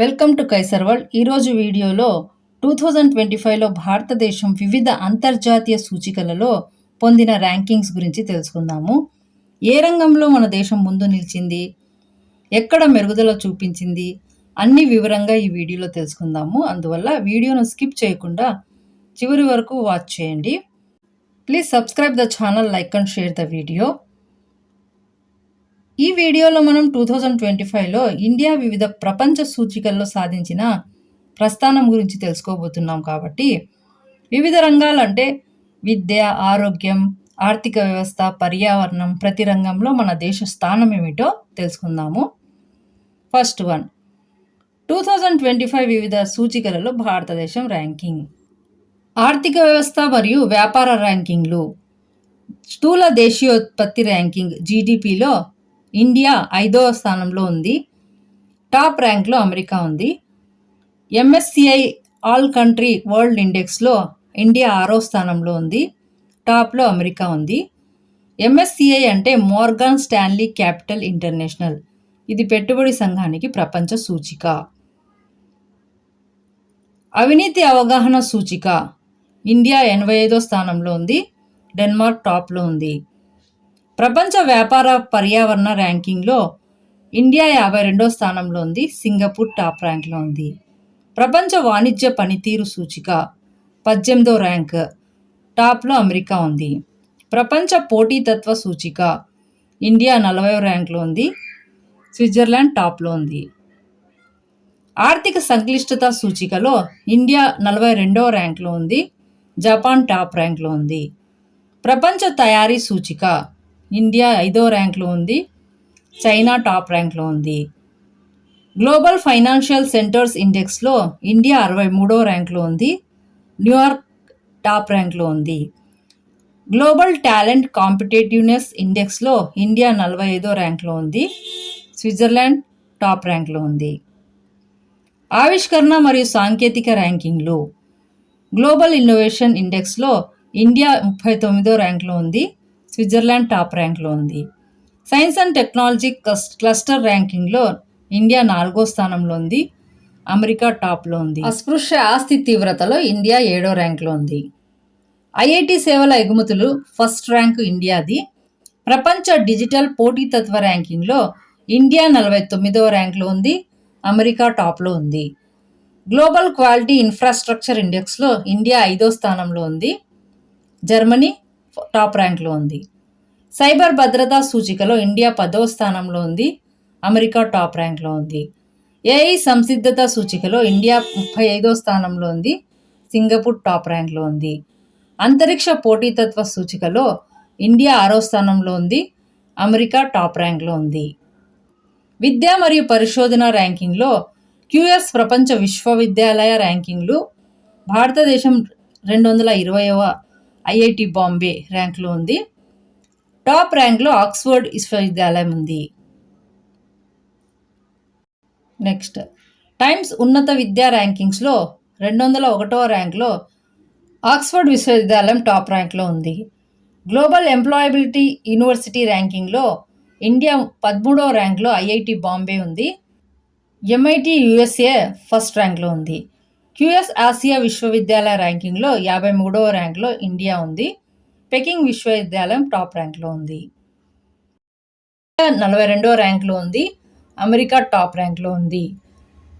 Welcome to Kaiser world. ఈరోజు వీడియోలో two thousand twenty ఫైవ్లో భారతదేశం వివిధ అంతర్జాతీయ సూచికలలో పొందిన ర్యాంకింగ్స్ గురించి తెలుసుకుందాము. ఏ రంగంలో మన దేశం ముందు నిలిచింది? ఎక్కడ మెరుగుదల చూపించింది? అన్ని వివరంగా ఈ వీడియోలో తెలుసుకుందాము. అందువల్ల వీడియోను స్కిప్ చేయకుండా చివరి వరకు వాచ్ చేయండి. Please subscribe the channel like and share the video. ఈ వీడియోలో మనం టూ థౌజండ్ ట్వంటీ ఫైవ్లో ఇండియా వివిధ ప్రపంచ సూచికల్లో సాధించిన ప్రస్థానం గురించి తెలుసుకోబోతున్నాం కాబట్టి వివిధ రంగాలంటే విద్య ఆరోగ్యం ఆర్థిక వ్యవస్థ పర్యావరణం ప్రతి రంగంలో మన దేశ స్థానం ఏమిటో తెలుసుకుందాము. First one two thousand twenty five వివిధ సూచికలలో భారతదేశం ర్యాంకింగ్. ఆర్థిక వ్యవస్థ మరియు వ్యాపార ర్యాంకింగ్లు. స్థూల దేశీయోత్పత్తి ర్యాంకింగ్ జీడిపిలో ఇండియా ఐదవ స్థానంలో ఉంది. టాప్ ర్యాంక్లో అమెరికా ఉంది. ఎంఎస్సిఐ ఆల్ కంట్రీ వరల్డ్ ఇండెక్స్లో ఇండియా ఆరో స్థానంలో ఉంది. టాప్లో అమెరికా ఉంది. ఎంఎస్సిఐ అంటే మోర్గాన్ స్టాన్లీ క్యాపిటల్ ఇంటర్నేషనల్. ఇది పెట్టుబడి సంఘానికి ప్రపంచ సూచిక. అవినీతి అవగాహన సూచిక. ఇండియా ఎనభై ఐదో స్థానంలో ఉంది. డెన్మార్క్ టాప్లో ఉంది. ప్రపంచ వ్యాపార పర్యావరణ ర్యాంకింగ్లో ఇండియా యాభై రెండో స్థానంలో ఉంది సింగపూర్ టాప్ ర్యాంక్లో ఉంది. ప్రపంచ వాణిజ్య పనితీరు సూచిక పద్దెనిమిదో ర్యాంక్ టాప్లో అమెరికా ఉంది. ప్రపంచ పోటీతత్వ సూచిక ఇండియా నలభైవ ర్యాంక్లో ఉంది స్విట్జర్లాండ్ టాప్లో ఉంది. ఆర్థిక సంక్లిష్టత సూచికలో ఇండియా నలభై రెండవ ర్యాంక్లో ఉంది జపాన్ టాప్ ర్యాంక్లో ఉంది. ప్రపంచ తయారీ సూచిక ఇండియా ఐదో ర్యాంక్లో ఉంది చైనా టాప్ ర్యాంక్లో ఉంది. గ్లోబల్ ఫైనాన్షియల్ సెంటర్స్ ఇండెక్స్లో ఇండియా అరవై మూడో ర్యాంక్లో ఉంది న్యూయార్క్ టాప్ ర్యాంక్లో ఉంది. గ్లోబల్ టాలెంట్ కాంపిటేటివ్నెస్ ఇండెక్స్లో ఇండియా నలభై ఐదో ర్యాంక్లో ఉంది స్విట్జర్లాండ్ టాప్ ర్యాంక్లో ఉంది. ఆవిష్కరణ మరియు సాంకేతిక ర్యాంకింగ్లు. గ్లోబల్ ఇన్నోవేషన్ ఇండెక్స్లో ఇండియా ముప్పై తొమ్మిదో ర్యాంక్లో ఉంది స్విట్జర్లాండ్ టాప్ ర్యాంక్లో ఉంది. సైన్స్ అండ్ టెక్నాలజీ క్లస్టర్ ర్యాంకింగ్లో ఇండియా నాలుగో స్థానంలో ఉంది. అమెరికా టాప్లో ఉంది. అస్పృశ్య ఆస్తి తీవ్రతలో ఇండియా ఏడో ర్యాంక్లో ఉంది. ఐఐటి సేవల ఎగుమతులు ఫస్ట్ ర్యాంకు ఇండియాది. ప్రపంచ డిజిటల్ పోటీతత్వ ర్యాంకింగ్లో ఇండియా నలభై తొమ్మిదవ ర్యాంక్లో ఉంది. అమెరికా టాప్లో ఉంది. గ్లోబల్ క్వాలిటీ ఇన్ఫ్రాస్ట్రక్చర్ ఇండెక్స్లో ఇండియా ఐదో స్థానంలో ఉంది. జర్మనీ టాప్ ర్యాంక్లో ఉంది. సైబర్ భద్రతా సూచికలో ఇండియా పదవ స్థానంలో ఉంది. అమెరికా టాప్ ర్యాంక్లో ఉంది. ఏఐ సంసిద్ధత సూచికలో ఇండియా ముప్పై ఐదో స్థానంలో ఉంది. సింగపూర్ టాప్ ర్యాంక్లో ఉంది. అంతరిక్ష పోటీతత్వ సూచికలో ఇండియా ఆరో స్థానంలో ఉంది. అమెరికా టాప్ ర్యాంక్లో ఉంది. విద్య మరియు పరిశోధన ర్యాంకింగ్లో క్యూఎస్ ప్రపంచ విశ్వవిద్యాలయ ర్యాంకింగ్లు భారతదేశం రెండు వందల ఇరవైవ ఐఐటి బాంబే ర్యాంక్లో ఉంది. టాప్ ర్యాంక్లో ఆక్స్ఫర్డ్ విశ్వవిద్యాలయం ఉంది. నెక్స్ట్. టైమ్స్ ఉన్నత విద్యా ర్యాంకింగ్స్లో రెండు వందల ఒకటవ ర్యాంక్లో ఆక్స్ఫర్డ్ విశ్వవిద్యాలయం టాప్ ర్యాంక్లో ఉంది. గ్లోబల్ ఎంప్లాయబిలిటీ యూనివర్సిటీ ర్యాంకింగ్లో ఇండియా పదమూడవ ర్యాంక్లో ఐఐటి బాంబే ఉంది. ఎంఐటి యుఎస్ఏ ఫస్ట్ ర్యాంక్లో ఉంది. క్యూఎస్ ఆసియా విశ్వవిద్యాలయ ర్యాంకింగ్లో యాభై మూడవ ర్యాంక్లో ఇండియా ఉంది. పెకింగ్ విశ్వవిద్యాలయం టాప్ ర్యాంక్లో ఉంది. నలభై రెండవ ర్యాంక్లో ఉంది. అమెరికా టాప్ ర్యాంక్లో ఉంది.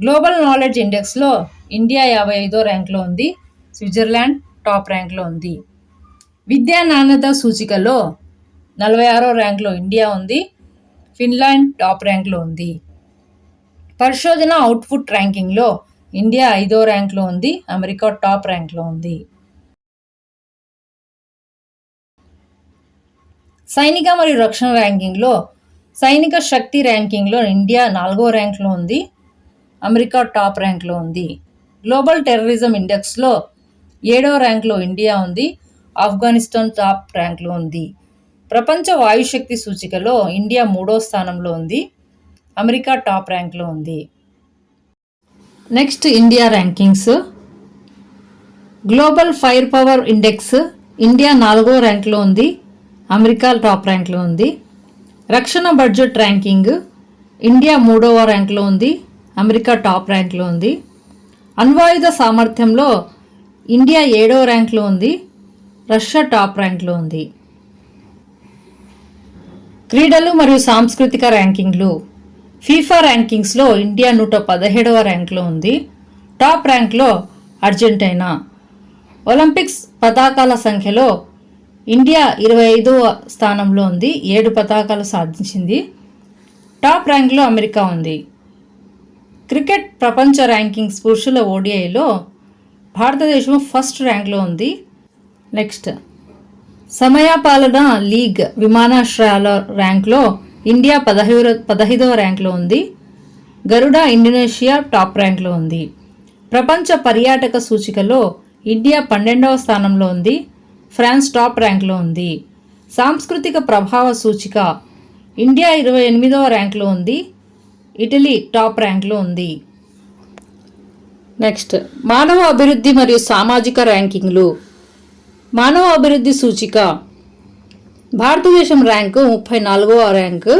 గ్లోబల్ నాలెడ్జ్ ఇండెక్స్లో ఇండియా యాభై ఐదో ర్యాంక్లో ఉంది. స్విట్జర్లాండ్ టాప్ ర్యాంక్లో ఉంది. విద్యా నాణ్యత సూచికలో నలభై ఆరో ర్యాంక్లో ఇండియా ఉంది. ఫిన్లాండ్ టాప్ ర్యాంక్లో ఉంది. పరిశోధన అవుట్పుట్ ర్యాంకింగ్లో ఇండియా ఐదో ర్యాంక్లో ఉంది అమెరికా టాప్ ర్యాంక్లో ఉంది. సైనిక మరియు రక్షణ ర్యాంకింగ్లో సైనిక శక్తి ర్యాంకింగ్లో ఇండియా నాలుగో ర్యాంక్లో ఉంది అమెరికా టాప్ ర్యాంక్లో ఉంది. గ్లోబల్ టెర్రరిజం ఇండెక్స్లో ఏడవ ర్యాంక్లో ఇండియా ఉంది ఆఫ్ఘనిస్తాన్ టాప్ ర్యాంక్లో ఉంది. ప్రపంచ వాయుశక్తి సూచికలో ఇండియా మూడో స్థానంలో ఉంది అమెరికా టాప్ ర్యాంక్లో ఉంది. Next India rankings. Global fire power index India నాలుగో ర్యాంక్లో ఉంది అమెరికా టాప్ ర్యాంక్లో ఉంది. రక్షణ బడ్జెట్ ర్యాంకింగ్ ఇండియా మూడవ ర్యాంక్లో ఉంది అమెరికా టాప్ ర్యాంక్లో ఉంది. అణ్వాయుధ సామర్థ్యంలో ఇండియా ఏడవ ర్యాంక్లో ఉంది రష్యా టాప్ ర్యాంక్లో ఉంది. క్రీడలు మరియు సాంస్కృతిక ర్యాంకింగ్లు. ఫీఫా ర్యాంకింగ్స్లో ఇండియా నూట పదిహేడవ ర్యాంక్లో ఉంది. టాప్ ర్యాంక్లో అర్జెంటీనా. ఒలింపిక్స్ పతాకాల సంఖ్యలో ఇండియా ఇరవై ఐదవ స్థానంలో ఉంది. ఏడు పతాకాలు సాధించింది. టాప్ ర్యాంక్లో అమెరికా ఉంది. క్రికెట్ ప్రపంచ ర్యాంకింగ్స్ పురుషుల ఓడిఐలో భారతదేశం ఫస్ట్ ర్యాంక్లో ఉంది. నెక్స్ట్. సమయపాలన లీగ్ విమానాశ్రయాల ర్యాంక్లో ఇండియా పదహైదు పదహైదవ ర్యాంక్లో ఉంది. గరుడ ఇండోనేషియా టాప్ ర్యాంక్లో ఉంది. ప్రపంచ పర్యాటక సూచికలో ఇండియా పన్నెండవ స్థానంలో ఉంది. ఫ్రాన్స్ టాప్ ర్యాంక్లో ఉంది. సాంస్కృతిక ప్రభావ సూచిక ఇండియా ఇరవై ఎనిమిదవ ర్యాంక్లో ఉంది. ఇటలీ టాప్ ర్యాంక్లో ఉంది. నెక్స్ట్ మానవ అభివృద్ధి మరియు సామాజిక ర్యాంకింగ్లు. మానవ అభివృద్ధి సూచిక భారతదేశం ర్యాంకు ముప్పై నాలుగవ ర్యాంకు.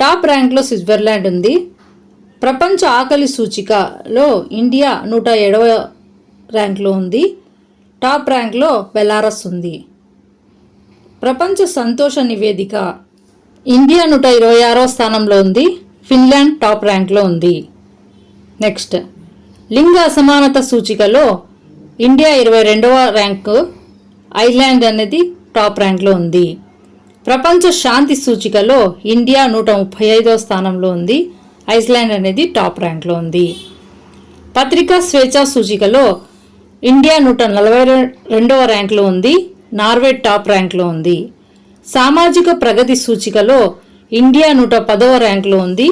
టాప్ ర్యాంక్లో స్విట్జర్లాండ్ ఉంది. ప్రపంచ ఆకలి సూచికలో ఇండియా నూట ఏడవ ర్యాంక్లో ఉంది. టాప్ ర్యాంక్లో బెలారస్ ఉంది. ప్రపంచ సంతోష నివేదిక ఇండియా నూట ఇరవై ఆరో స్థానంలో ఉంది. ఫిన్లాండ్ టాప్ ర్యాంక్లో ఉంది. నెక్స్ట్ లింగ అసమానత సూచికలో ఇండియా ఇరవై రెండవ ర్యాంకు. ఐర్లాండ్ అనేది టాప్ ర్యాంక్లో ఉంది. ప్రపంచ శాంతి సూచికలో ఇండియా నూట ముప్పై ఐదవ స్థానంలో ఉంది. ఐస్లాండ్ అనేది టాప్ ర్యాంక్లో ఉంది. పత్రికా స్వేచ్ఛా సూచికలో ఇండియా నూట నలభై రెండవ ర్యాంక్లో ఉంది. నార్వే టాప్ ర్యాంక్లో ఉంది. సామాజిక ప్రగతి సూచికలో ఇండియా నూట పదవ ర్యాంక్లో ఉంది.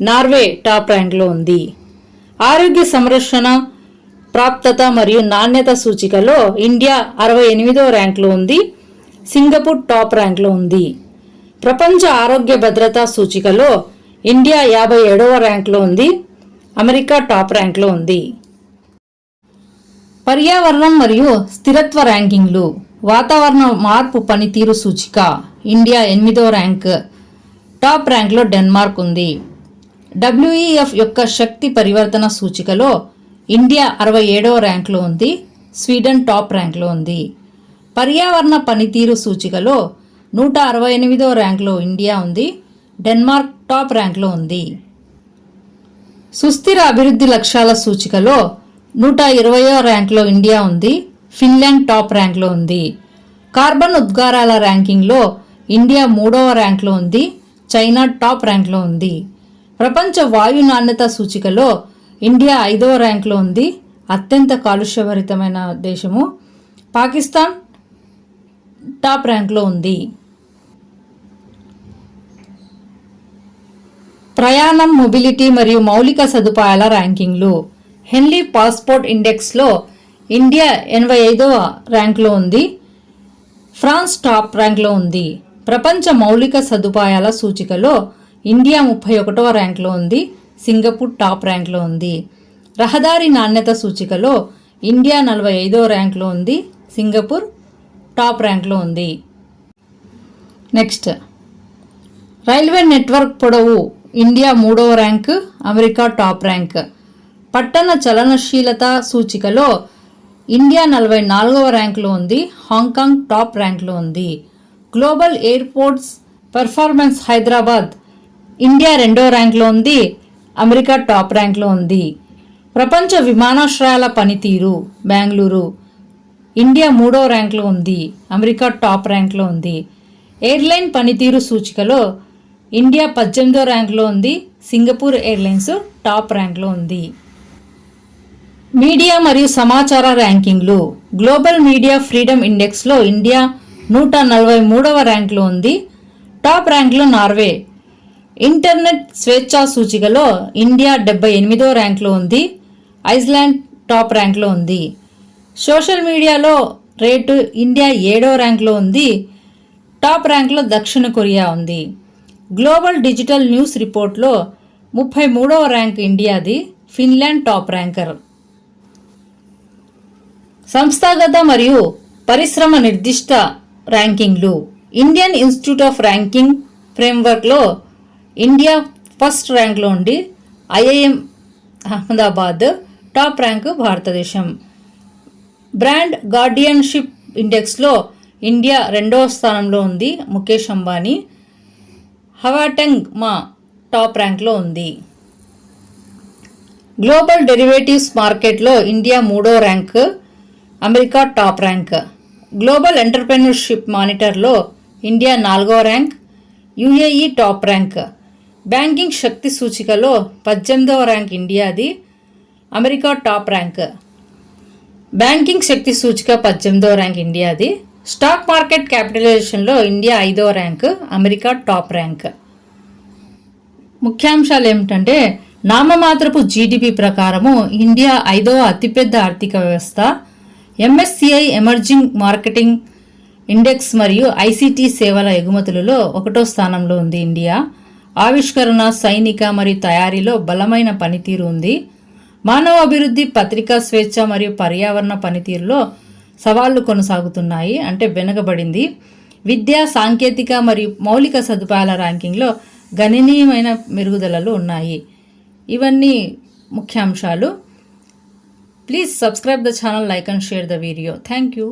నార్వే టాప్ ర్యాంక్లో ఉంది. ఆరోగ్య సంరక్షణ ప్రాప్తత మరియు నాణ్యత సూచికలో ఇండియా అరవై ఎనిమిదవ ర్యాంక్లో ఉంది. సింగపూర్ టాప్ ర్యాంక్లో ఉంది. ప్రపంచ ఆరోగ్య భద్రతా సూచికలో ఇండియా యాభై ఏడవ ర్యాంక్లో ఉంది. అమెరికా టాప్ ర్యాంక్లో ఉంది. పర్యావరణం మరియు స్థిరత్వ ర్యాంకింగ్లు వాతావరణ మార్పు పనితీరు సూచిక ఇండియా ఎనిమిదో ర్యాంక్ టాప్ ర్యాంక్లో డెన్మార్క్ ఉంది. డబ్ల్యూఈఎఫ్ యొక్క శక్తి పరివర్తన సూచికలో ఇండియా అరవై ఏడవ ర్యాంక్లో ఉంది. స్వీడన్ టాప్ ర్యాంక్లో ఉంది. పర్యావరణ పనితీరు సూచికలో నూట అరవై ఎనిమిదో ర్యాంక్లో ఇండియా ఉంది డెన్మార్క్ టాప్ ర్యాంక్లో ఉంది. సుస్థిర అభివృద్ధి లక్ష్యాల సూచికలో నూట ఇరవయో ర్యాంక్లో ఇండియా ఉంది ఫిన్లాండ్ టాప్ ర్యాంక్లో ఉంది. కార్బన్ ఉద్గారాల ర్యాంకింగ్లో ఇండియా మూడవ ర్యాంక్లో ఉంది చైనా టాప్ ర్యాంక్లో ఉంది. ప్రపంచ వాయు నాణ్యత సూచికలో ఇండియా ఐదవ ర్యాంక్లో ఉంది అత్యంత కాలుష్యభరితమైన దేశము పాకిస్తాన్ టాప్ ర్యాంక్లో ఉంది. ప్రయాణం మొబిలిటీ మరియు మౌలిక సదుపాయాల ర్యాంకింగ్లు. హెన్లీ పాస్పోర్ట్ ఇండెక్స్లో ఇండియా ఎనభై ఐదవ ర్యాంక్లో ఉంది. ఫ్రాన్స్ టాప్ ర్యాంక్లో ఉంది. ప్రపంచ మౌలిక సదుపాయాల సూచికలో ఇండియా ముప్పై ఒకటవ ర్యాంక్లో ఉంది. సింగపూర్ టాప్ ర్యాంక్లో ఉంది. రహదారి నాణ్యత సూచికలో ఇండియా నలభై ఐదవ ర్యాంక్లో ఉంది. సింగపూర్ టాప్ ర్యాంక్లో ఉంది. నెక్స్ట్. రైల్వే నెట్వర్క్ పొడవు ఇండియా మూడవ ర్యాంక్ అమెరికా టాప్ ర్యాంక్. పట్టణ చలనశీలత సూచికలో ఇండియా నలభై నాలుగవ ర్యాంక్లో ఉంది హాంకాంగ్ టాప్ ర్యాంక్లో ఉంది. Global airports performance Hyderabad India రెండో ర్యాంక్లో ఉంది అమెరికా టాప్ ర్యాంక్లో ఉంది. ప్రపంచ విమానాశ్రయాల పనితీరు బెంగళూరు. ఇండియా మూడో ర్యాంక్లో ఉంది అమెరికా టాప్ ర్యాంక్లో ఉంది. ఎయిర్లైన్ పనితీరు సూచికలో ఇండియా పద్దెనిమిదో ర్యాంక్లో ఉంది సింగపూర్ ఎయిర్లైన్స్ టాప్ ర్యాంక్లో ఉంది. మీడియా మరియు సమాచార ర్యాంకింగ్లు. గ్లోబల్ మీడియా ఫ్రీడమ్ ఇండెక్స్లో ఇండియా నూట నలభై మూడవ ర్యాంక్లో ఉంది టాప్ ర్యాంక్లో నార్వే. ఇంటర్నెట్ స్వేచ్ఛా సూచికలో ఇండియా డెబ్బై ఎనిమిదో ర్యాంక్లో ఉంది ఐస్లాండ్ టాప్ ర్యాంక్లో ఉంది. సోషల్ మీడియాలో రేటు ఇండియా ఏడో ర్యాంక్లో ఉంది టాప్ ర్యాంక్లో దక్షిణ కొరియా ఉంది. గ్లోబల్ డిజిటల్ న్యూస్ రిపోర్ట్లో ముప్పై మూడవ ర్యాంక్ ఇండియాది ఫిన్లాండ్ టాప్ ర్యాంకర్. సంస్థాగత మరియు పరిశ్రమ నిర్దిష్ట ర్యాంకింగ్లు. ఇండియన్ ఇన్స్టిట్యూట్ ఆఫ్ ర్యాంకింగ్ ఫ్రేమ్వర్క్లో ఇండియా ఫస్ట్ ర్యాంక్లో ఉండి ఐఐఎం అహ్మదాబాద్ టాప్ ర్యాంకు భారతదేశం. బ్రాండ్ గార్డియన్షిప్ ఇండెక్స్లో ఇండియా రెండవ స్థానంలో ఉంది ముఖేష్ అంబానీ. హవాటంగ్ మా టాప్ ర్యాంక్లో ఉంది. గ్లోబల్ డెరివేటివ్స్ మార్కెట్లో ఇండియా మూడో rank America top rank. Global entrepreneurship మానిటర్లో India నాలుగో rank UAE top rank. Banking శక్తి సూచికలో పద్దెనిమిదవ ర్యాంక్ ఇండియాది అమెరికా టాప్ ర్యాంక్. బ్యాంకింగ్ శక్తి సూచిక పద్దెనిమిదవ ర్యాంక్ ఇండియాది స్టాక్ మార్కెట్ క్యాపిటలైజేషన్లో ఇండియా ఐదవ ర్యాంక్ అమెరికా టాప్ ర్యాంక్. ముఖ్యాంశాలు ఏమిటంటే నామమాత్రపు జీడిపి ప్రకారము ఇండియా ఐదవ అతిపెద్ద ఆర్థిక వ్యవస్థ. ఎంఎస్సిఐ ఎమర్జింగ్ మార్కెటింగ్ ఇండెక్స్ మరియు ఐసిటి సేవల ఎగుమతులలో ఒకటో స్థానంలో ఉంది ఇండియా. ఆవిష్కరణ సైనిక మరియు తయారీలో బలమైన పనితీరు ఉంది. మానవ అభివృద్ధి పత్రికా స్వేచ్ఛ మరియు పర్యావరణ పనితీరులో సవాళ్ళు కొనసాగుతున్నాయి అంటే వెనుకబడింది. విద్య సాంకేతిక మరియు మౌలిక సదుపాయాల ర్యాంకింగ్లో గణనీయమైన మెరుగుదలలు ఉన్నాయి. ఇవన్నీ ముఖ్యాంశాలు. Please subscribe the channel like and share the video. Thank you.